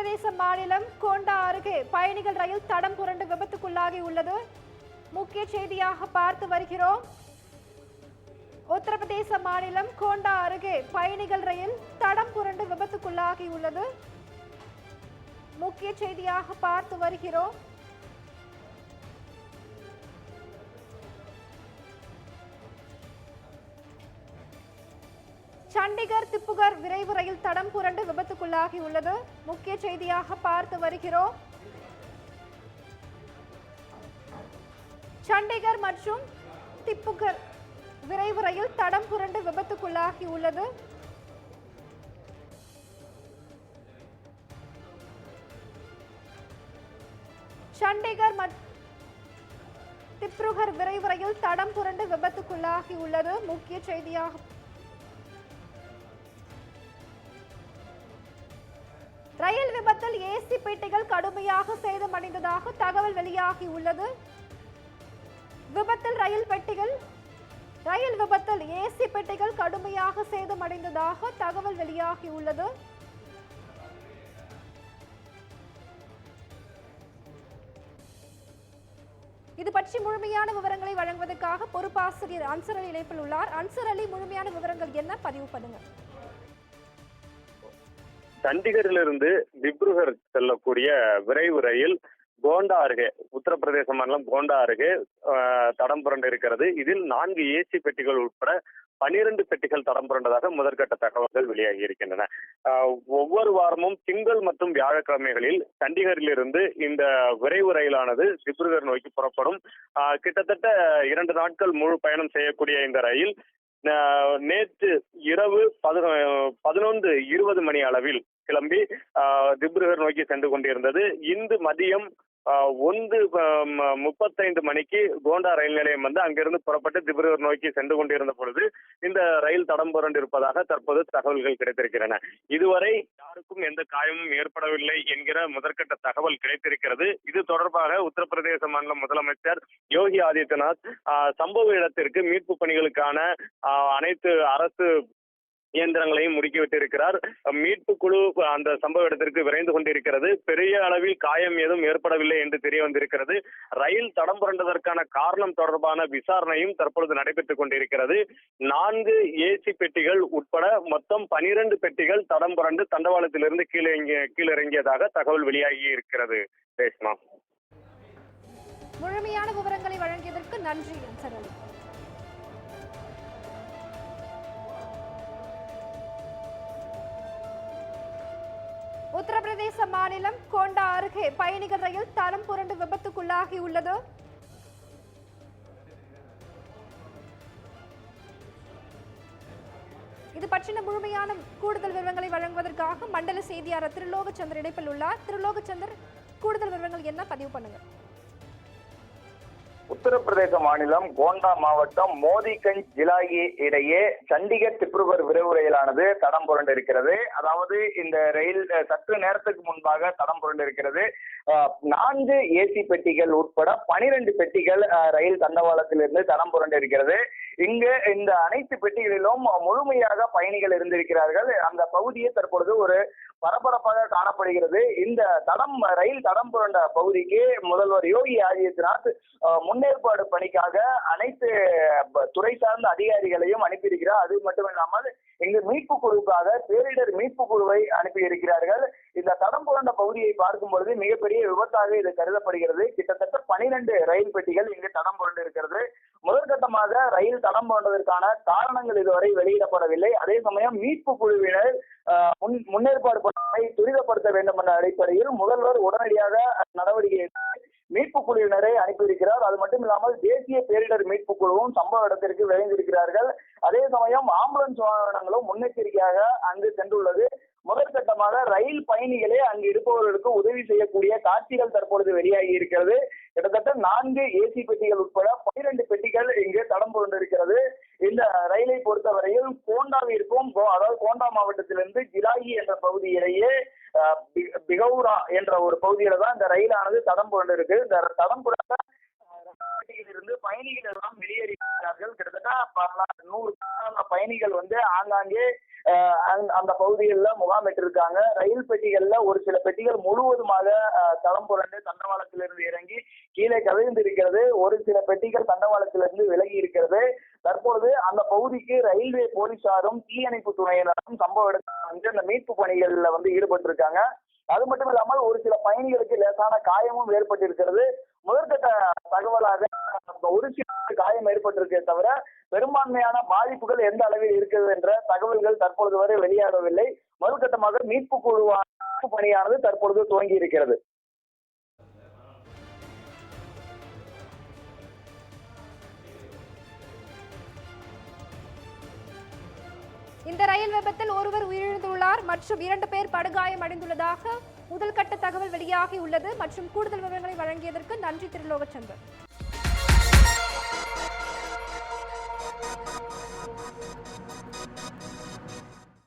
உத்தரப்பிரதேச மாநிலம் கோண்டா அருகே பயணிகள் ரயில் தடம் புரண்டு விபத்துக்குள்ளாகி உள்ளது. முக்கிய செய்தியாக பார்த்து வருகிறோம். உத்தரப்பிரதேச மாநிலம் கோண்டா அருகே பயணிகள் ரயில் தடம் புரண்டு விபத்துக்குள்ளாகி உள்ளது. முக்கிய செய்தியாக பார்த்து வருகிறோம். சண்டிகர் திப்புகர் விரைவு ரயில் தடம் புரண்டு விபத்துக்குள்ளாகி உள்ளது முக்கிய செய்தியாக பார்த்து வருகிறோம். சண்டிகர் மற்றும் திப்புகர் விரைவு ரயில் தடம் புரண்டு விபத்துக்குள்ளாகி உள்ளது சண்டிகர் மற்றும் திப்ருகர் விரைவு ரயில் தடம் புரண்டு விபத்துக்குள்ளாகி உள்ளது முக்கிய செய்தியாக ரயில் விபத்தில் ஏசி பெட்டிகள் கடுமையாக சேதமடைந்ததாக தகவல் வெளியாகி உள்ளது. விபத்தில் ரயில் பெட்டிகள் ரயில் விபத்தில் ஏசி பெட்டிகள் கடுமையாக சேதமடைந்ததாக தகவல் வெளியாகி உள்ளது. இது பற்றி முழுமையான விவரங்களை வழங்குவதற்காக பொறுப்பாசிரியர் அன்சர் அலி இணைப்பில் உள்ளார். அன்சர் அலி முழுமையான விவரங்கள் என்ன? பதிவு பண்ணுங்க. சண்டிகரிலிருந்து திப்ருகர் செல்லக்கூடிய விரைவு ரயில் கோண்டா அருகே உத்தரப்பிரதேச மாநிலம் கோண்டா அருகே ஆஹ், தடம் புரண்டு இருக்கிறது. இதில் நான்கு ஏசி பெட்டிகள் உட்பட பனிரெண்டு பெட்டிகள் தடம் புரண்டதாக முதற்கட்ட தகவல்கள் வெளியாகி இருக்கின்றன. ஒவ்வொரு வாரமும் திங்கள் மற்றும் வியாழக்கிழமைகளில் சண்டிகரிலிருந்து இந்த விரைவு ரயிலானது திப்ருகர் நோக்கி புறப்படும். ஆஹ், கிட்டத்தட்ட இரண்டு நாட்கள் முழு பயணம் செய்யக்கூடிய இந்த ரயில் நேற்று இரவு பதினொன்று இருபது மணி அளவில் கிளம்பி ஆஹ், திப்ருகர் நோக்கி சென்று கொண்டிருந்தது. இன்று மதியம் ஒன்று முப்பத்தைந்து மணிக்கு கோண்டா ரயில் நிலையம் வந்து அங்கிருந்து புறப்பட்டு திப்ருகர் நோக்கி சென்று கொண்டிருந்த பொழுது இந்த ரயில் தடம் புரண்டு இருப்பதாக தற்போது தகவல்கள் கிடைத்திருக்கின்றன. இதுவரை யாருக்கும் எந்த காயமும் ஏற்படவில்லை என்கிற முதற்கட்ட தகவல் கிடைத்திருக்கிறது. இது தொடர்பாக உத்தரப்பிரதேச மாநில முதலமைச்சர் யோகி ஆதித்யநாத் சம்பவ இடத்திற்கு மீட்பு பணிகளுக்கான ஆஹ், அனைத்து அரசு இயந்திரங்களையும் முடுக்கிவிட்டிருக்கிறார். மீட்பு குழு அந்த சம்பவ இடத்திற்கு விரைந்து கொண்டிருக்கிறது. பெரிய அளவில் காயம் ஏதும் ஏற்படவில்லை என்று தெரிய வந்திருக்கிறது. ரயில் தடம் புரண்டதற்கான காரணம் தொடர்பான விசாரணையும் தற்பொழுது நடைபெற்றுக் கொண்டிருக்கிறது. நான்கு ஏசி பெட்டிகள் உட்பட மொத்தம் பனிரெண்டு பெட்டிகள் தடம் புரண்டு தண்டவாளத்திலிருந்து கீழே கீழிறங்கியதாக தகவல் வெளியாகி இருக்கிறது. ரேஷ்மா. முழுமையான விவரங்களை வழங்கியதற்கு நன்றி உத்தரப்பிரதேச மாநிலம் கோண்டா அருகே பயணிகள் ரயில் தரம் புரண்டு விபத்துக்குள்ளாகியுள்ளது இது பற்றின முழுமையான கூடுதல் விவரங்களை வழங்குவதற்காக மண்டல செய்தியாளர் திருலோகச்சந்தர் இணைப்பில் உள்ளார். திருலோகச்சந்தர் கூடுதல் விவரங்கள் என்ன? பதிவு பண்ணுங்கள் உத்தரப்பிரதேச மாநிலம் கோண்டா மாவட்டம் மோதிகஞ்ச் ஜிலாயி இடையே சண்டிகர் திப்ருகர் விரைவு ரயிலானது தடம் புரண்டு இருக்கிறது அதாவது இந்த ரயில் சற்று நேரத்துக்கு முன்பாக தடம் புரண்டு இருக்கிறது நான்கு ஏசி பெட்டிகள் உட்பட பனிரெண்டு பெட்டிகள் ரயில் தண்டவாளத்திலிருந்து தடம் புரண்டு இருக்கிறது இங்கு இந்த அனைத்து பெட்டிகளிலும் முழுமையாக பயணிகள் இருந்திருக்கிறார்கள். அந்த பகுதியே தற்பொழுது ஒரு பரபரப்பாக காணப்படுகிறது. இந்த தடம் ரயில் தடம் புரண்ட பகுதிக்கு முதல்வர் யோகி ஆதித்யநாத் முன்னேற்பாடு பணிக்காக அனைத்து துறை சார்ந்த அதிகாரிகளையும் அனுப்பியிருக்கிறார். அது மட்டும் இல்லாமல் இங்கு மீட்பு குழுக்காக பேரிடர் மீட்பு குழுவை அனுப்பி இருக்கிறார்கள் இந்த தடம் புரண்ட பகுதியை பார்க்கும் பொழுது மிகப்பெரிய விபத்தாக இது கருதப்படுகிறது. கிட்டத்தட்ட பனிரெண்டு ரயில் பெட்டிகள் இங்கு தடம் புரண்டு இருக்கிறது. முதற்கட்டமாக ரயில் தடம் போன்றதற்கான காரணங்கள் இதுவரை வெளியிடப்படவில்லை. அதே சமயம் மீட்பு குழுவினர் முன் முன்னேற்பாடு பணியை துரிதப்படுத்த வேண்டும் என்ற அடிப்படையில் முதல்வர் உடனடியாக நடவடிக்கை மீட்பு குழுவினரை அனுப்பியிருக்கிறார். அது மட்டும் இல்லாமல் தேசிய பேரிடர் மீட்பு குழுவும் சம்பவ இடத்திற்கு விரைந்திருக்கிறார்கள். அதே சமயம் ஆம்புலன்ஸ் வாகனங்களும் முன்னெச்சரிக்கையாக அங்கு சென்றுள்ளது. முதற்கட்டமாக ரயில் பயணிகளே அங்கு இருப்பவர்களுக்கு உதவி செய்யக்கூடிய காட்சிகள் தற்பொழுது வெளியாகி இருக்கிறது. கிட்டத்தட்ட நான்கு ஏசி பெட்டிகள் உட்பட பனிரெண்டு பெட்டிகள் இங்கு தடம் புரண்டிருக்கிறது. இந்த ரயிலை பொறுத்தவரையில் கோண்டாவிற்கும் கோ- அதாவது கோண்டா மாவட்டத்திலிருந்து ஜிலாகி என்ற பகுதியிலேயே பிகௌரா என்ற ஒரு பகுதியில தான் இந்த ரயிலானது தடம் புரண்டு இருக்கு இந்த தடம் புரண்ட இருந்து பயணிகள் எல்லாம் வெளியேறினார்கள். கிட்டத்தட்ட பல நூறு பயணிகள் வந்து ஆங்காங்கே அந்த- அந்த பகுதிகளில் முகாமிட்டிருக்காங்க. ரயில் பெட்டிகள்ல ஒரு சில பெட்டிகள் முழுவதுமாக அஹ், தடம் புரண்டு கவிழ்ந்து இருக்கிறது ஒரு சில பெட்டிகள் தண்டவாளத்திலிருந்து விலகி இருக்கிறது. தற்பொழுது அந்த பகுதிக்கு ரயில்வே போலீசாரும் தீயணைப்பு துறையினரும் சம்பவ இடத்துல வந்து அந்த மீட்பு பணிகள்ல வந்து ஈடுபட்டிருக்காங்க. அது மட்டும் இல்லாமல் ஒரு சில பயணிகளுக்கு லேசான காயமும் ஏற்பட்டிருக்கிறது. முதற்கட்ட தகவலாக ஒரு சில காயம் ஏற்பட்டிருக்கே தவிர பெரும்பான்மையான பாதிப்புகள் எந்த அளவில் இருக்கிறது என்ற தகவல்கள் தற்பொழுது வரை வெளியாகவில்லை. முதற்கட்டமாக மீட்பு குழுவான பணியானது தற்பொழுது துவங்கி இருக்கிறது இந்த ரயில் விபத்தில் ஒருவர் உயிரிழந்துள்ளார் மற்றும் இரண்டு பேர் படுகாயம் அடைந்துள்ளதாக முதல் கட்ட தகவல் வெளியாகி உள்ளது. மற்றும் கூடுதல் விவரங்களை வழங்கியதற்கு நன்றி திருலோகச்சந்தர்.